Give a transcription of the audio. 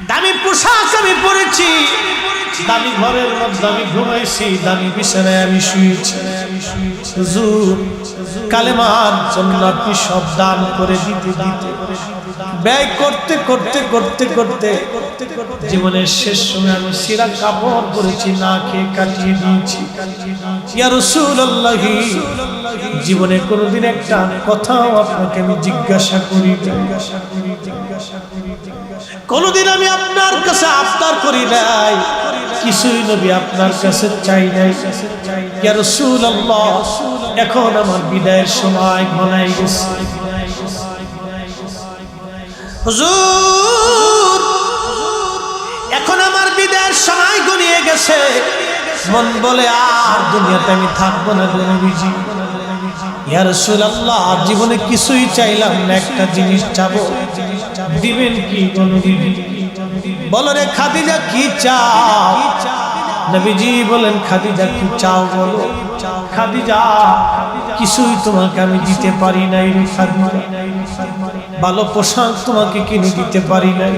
দামি পোশাক আমি পরেছি। দামি ঘরের মধ্যে আমি ঘুমাইছি দামি বিছানায় আমি শুয়েছি। হুজুর, কালেমার জন্য আপনি সব দান করে দিতে দিতে। ব্যয় করতে করতে করতে করতে জীবনের শেষ সময় আমি সিরা কাপড় পরেছি, না খেয়ে কাটিয়ে দিয়েছি জীবনে কোনোদিন একটা কথাও আপনাকে আমি জিজ্ঞাসা করি জিজ্ঞাসা করি জিজ্ঞাসা করি কোনোদিন আমি আপনার কাছে আবদার করি নাই। কিছুই নবী আপনার কাছে চাই নাই। এখন আমার বিদায়ের সময় ঘনাই গেছে। এখন আমার বিদায়ের সময় গড়িয়ে গেছে। মন বলে আর দুনিয়াতে আমি থাকব না নবীজি। ইয়া রাসূলুল্লাহ, জীবনে কিছুই চাইলাম না, একটা জিনিস চাবো। দিবেন কি নবীজি বলো রে খাদিজা, কি চাও? নবীজি বলেন, খাদিজা, কি চাও বলো? খাদিজা, কিছুই তোমাকে আমি দিতে পারি নাই ভালো পোশাক তোমাকে কিনে দিতে পারি নাই।